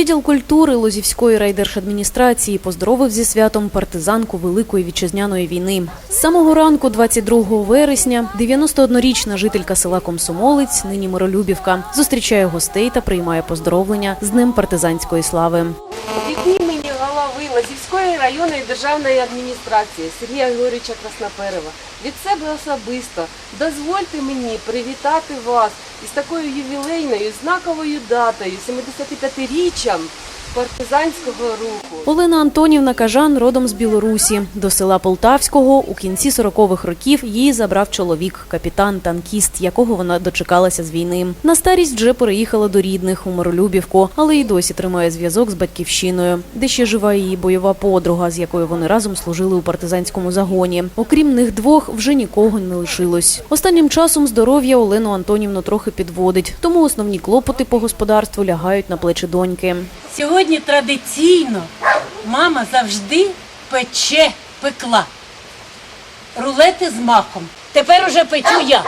Відділ культури Лозівської райдержадміністрації поздоровив зі святом партизанку Великої вітчизняної війни. З самого ранку, 22 вересня, 91-річна жителька села Комсомолець, нині Миролюбівка, зустрічає гостей та приймає поздоровлення з Днем партизанської слави. Лазівської районної державної адміністрації Сергія Григорьовича Красноперева. від себе особисто дозвольте мені привітати вас із такою ювілейною знаковою датою 75-річчям партизанського руху. Олена Антонівна Кажан родом з Білорусі. До села Полтавського у кінці 40-х років її забрав чоловік, капітан-танкіст, якого вона дочекалася з війни. На старість вже переїхала до рідних у Миролюбівку, але й досі тримає зв'язок з батьківщиною, де ще жива її бойова подруга, з якою вони разом служили у партизанському загоні. Окрім них двох, вже нікого не лишилось. Останнім часом здоров'я Олену Антонівну трохи підводить, тому основні клопоти по господарству лягають на плечі доньки. Сьогодні традиційно мама завжди пече, пекла. Рулети з маком. Тепер уже печу я.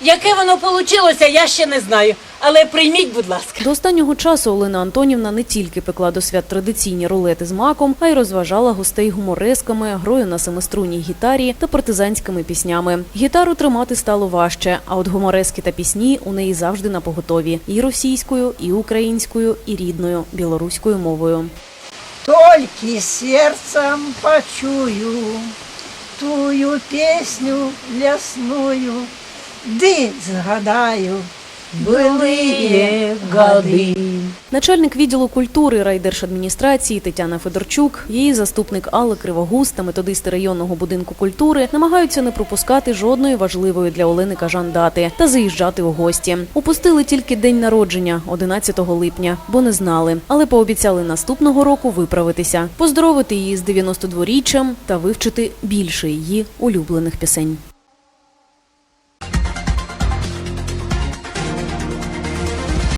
Яке воно вийшло, я ще не знаю. Але прийміть, будь ласка. До останнього часу Олена Антонівна не тільки пекла до свят традиційні рулети з маком, а й розважала гостей гуморесками, грою на семиструнній гітарі та партизанськими піснями. Гітару тримати стало важче, а от гуморески та пісні у неї завжди на поготові і російською, і українською, і рідною білоруською мовою. Толькі сердцем почую тую песню лясную, ды згадаю былые годы. Начальник відділу культури райдержадміністрації Тетяна Федорчук, її заступник Алла Кривогуз та методисти районного будинку культури намагаються не пропускати жодної важливої для Олени Кажан дати та заїжджати у гості. Упустили тільки день народження 11 липня, бо не знали, але пообіцяли наступного року виправитися, поздоровити її з 92-річчям та вивчити більше її улюблених пісень.